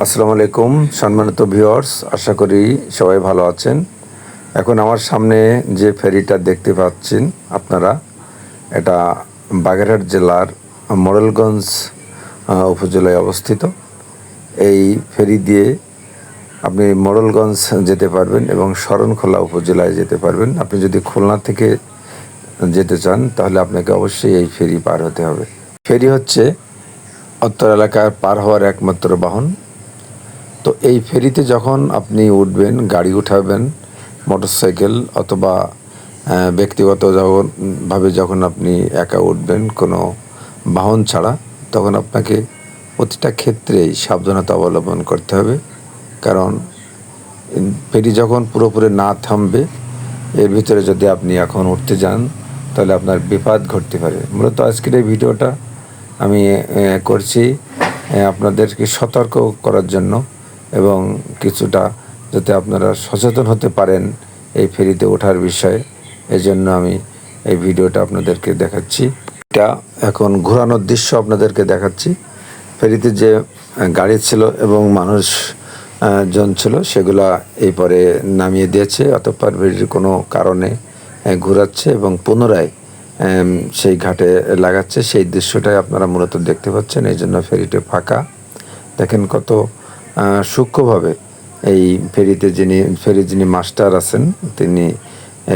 আসসালামু আলাইকুম, সম্মানিত ভিউয়ার্স, আশা করি সবাই ভালো আছেন। এখন আমার সামনে যে ফেরিটা দেখতে পাচ্ছেন আপনারা, এটা বাগেরহাট জেলার মোড়েলগঞ্জ উপজেলায় অবস্থিত। এই ফেরি দিয়ে আপনি মোড়েলগঞ্জ যেতে পারবেন এবং শরণখোলা উপজেলায় যেতে পারবেন। আপনি যদি খুলনা থেকে যেতে চান, তাহলে আপনাকে অবশ্যই এই ফেরি পার হতে হবে। ফেরি হচ্ছে উত্তর এলাকার পার হওয়ার একমাত্র বাহন। তো এই ফেরিতে যখন আপনি উঠবেন, গাড়ি উঠাবেন, মোটরসাইকেল অথবা ব্যক্তিগত যখন ভাবে যখন আপনি একা উঠবেন কোনো বাহন ছাড়া, তখন আপনাকে প্রতিটা ক্ষেত্রেই সাবধানতা অবলম্বন করতে হবে। কারণ ফেরি যখন পুরোপুরি না থামবে, এর ভিতরে যদি আপনি এখন উঠতে যান, তাহলে আপনার বিপদ ঘটতে পারে। মূলত আজকের এই ভিডিওটা আমি করছি আপনাদেরকে সতর্ক করার জন্য। এবং কিছুটা যাতে আপনারা সচেতন হতে পারেন এই ফেরিতে ওঠার বিষয়ে এই জন্য আমি এই ভিডিওটা আপনাদেরকে দেখাচ্ছি। এটা এখন ঘোরানোর দৃশ্য আপনাদেরকে দেখাচ্ছি। ফেরিতে যে গাড়ি ছিল এবং মানুষ জন ছিল, সেগুলা এই পরে নামিয়ে দিয়েছে। অতঃপর ফেরির কোনো কারণে ঘোরাচ্ছে এবং পুনরায় সেই ঘাটে লাগাচ্ছে। সেই দৃশ্যটাই আপনারা মূলত দেখতে পাচ্ছেন। এই জন্য ফেরিটি ফাঁকা। দেখেন কত সূক্ষ্মভাবে এই ফেরিতে যিনি ফেরি যিনি মাস্টার আছেন, তিনি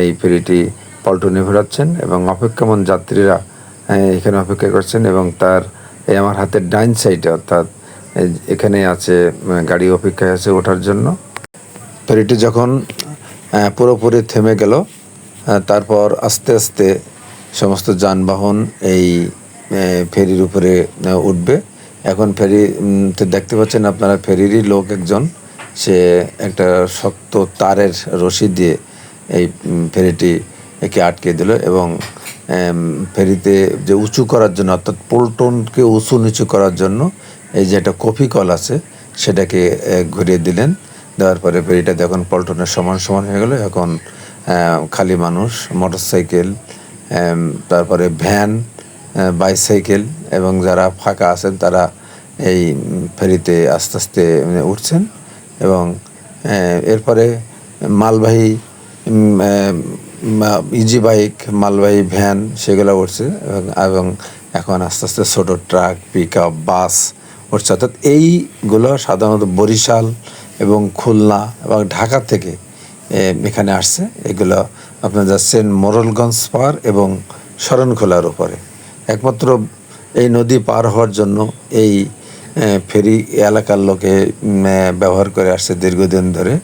এই ফেরিটি পল্টনে ঘোরাচ্ছেন এবং অপেক্ষমান যাত্রীরা এখানে অপেক্ষা করছেন এবং তার, এই আমার হাতের ডাইন সাইডে অর্থাৎ এখানে আছে গাড়ি অপেক্ষায় আছে ওঠার জন্য। ফেরিটি যখন পুরোপুরি থেমে গেল তারপর আস্তে আস্তে সমস্ত যানবাহন এই ফেরির উপরে উঠবে। এখন ফেরি দেখতে পাচ্ছেন আপনারা ফেরিরই লোক একজন। সে একটা শক্ত তারের রশি দিয়ে এই ফেরিটি একে আটকে দিল এবং ফেরিতে যে উঁচু করার জন্য, অর্থাৎ পোল্টনকে উঁচু নিচু করার জন্য এই যে একটা কফি কল আছে, সেটাকে ঘুরিয়ে দিলেন। দেওয়ার পরে ফেরিটা যখন পল্টনের সমান সমান হয়ে গেল, এখন খালি মানুষ, মোটরসাইকেল তারপরে ভ্যান বাইসাইকেল এবং যারা ফাঁকা আছেন তারা এই ফেরিতে আস্তে আস্তে মানে উঠছেন এবং এরপরে মালবাহী ইজি বাইক মালবাহী ভ্যান সেগুলো উঠছে এবং- এখন আস্তে আস্তে ছোটো ট্রাক পিক আপ বাস উঠছে। অর্থাৎ এইগুলো সাধারণত বরিশাল এবং খুলনা এবং ঢাকা থেকে এখানে আসছে। এগুলো আপনারা যাচ্ছেন মোরলগঞ্জ পার এবং শরণখোলার উপরে। একমাত্র এই নদী পার হওয়ার জন্য এই ফেরি এলাকার লোকে ব্যবহার করে আসছে দীর্ঘদিন ধরে।